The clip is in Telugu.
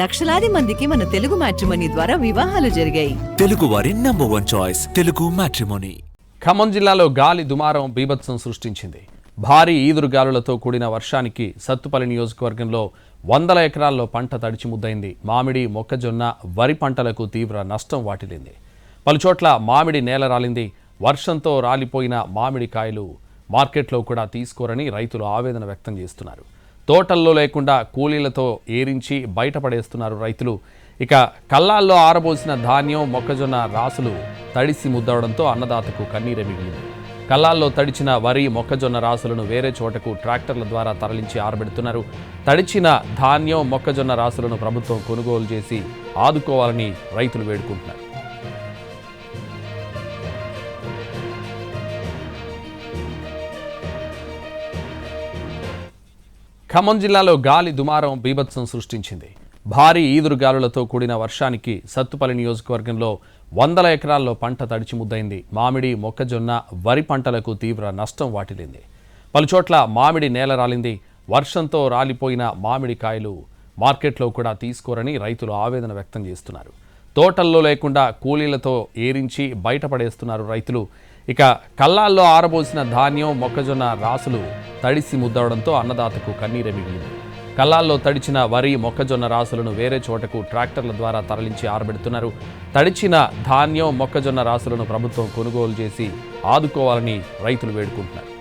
లక్షలాది మందికి మన తెలుగు మ్యాట్రిమనీ ద్వారా వివాహాలు జరిగాయి. తెలుగు వారి number one choice Telugu matrimony. Khammam జిల్లాలో గాలి దుమారం బీభత్సం సృష్టించింది. భారీ ఈదురుగాలులతో కూడిన వర్షానికి సత్తుపల్లి నియోజకవర్గంలో వందల ఎకరాల్లో పంట తడిచి ముద్దైంది మామిడి మొక్కజొన్న వరి పంటలకు తీవ్ర నష్టం వాటిల్లింది. పలుచోట్ల మామిడి నేల రాలింది. వర్షంతో రాలిపోయిన మామిడి కాయలు మార్కెట్లో కూడా తీసుకోరని రైతులు ఆవేదన వ్యక్తం చేస్తున్నారు. తోటల్లో లేకుండా కూలీలతో ఏరించి బయటపడేస్తున్నారు రైతులు. ఇక కల్లాల్లో ఆరబోసిన ధాన్యం మొక్కజొన్న రాసులు తడిసి ముద్దవడంతో అన్నదాతకు కన్నీరే మిగిలింది. కల్లాల్లో తడిచిన వరి మొక్కజొన్న రాసులను వేరే చోటకు ట్రాక్టర్ల ద్వారా తరలించి ఆరబెడుతున్నారు. తడిచిన ధాన్యం మొక్కజొన్న రాసులను ప్రభుత్వం కొనుగోలు చేసి ఆదుకోవాలని రైతులు వేడుకుంటున్నారు. ఖమ్మం జిల్లాలో గాలి దుమారం బీభత్సం సృష్టించింది. భారీ ఈదురుగాలులతో కూడిన వర్షానికి సత్తుపల్లి నియోజకవర్గంలో వందల ఎకరాల్లో పంట తడిచి ముద్దైంది మామిడి మొక్కజొన్న వరి పంటలకు తీవ్ర నష్టం వాటిల్లింది. పలుచోట్ల మామిడి నేల రాలింది. వర్షంతో రాలిపోయిన మామిడి కాయలు మార్కెట్లో కూడా తీసుకోరని రైతులు ఆవేదన వ్యక్తం చేస్తున్నారు. తోటల్లో లేకుండా కూలీలతో ఏరించి బయటపడేస్తున్నారు రైతులు. ఇక కల్లాల్లో ఆరబోసిన ధాన్యం మొక్కజొన్న రాసులు తడిసి ముద్దవడంతో అన్నదాతకు కన్నీరే మిగిలింది. కల్లాల్లో తడిచిన వరి మొక్కజొన్న రాసులను వేరే చోటకు ట్రాక్టర్ల ద్వారా తరలించి ఆరబెడుతున్నారు. తడిచిన ధాన్యం మొక్కజొన్న రాసులను ప్రభుత్వం కొనుగోలు చేసి ఆదుకోవాలని రైతులు వేడుకుంటున్నారు.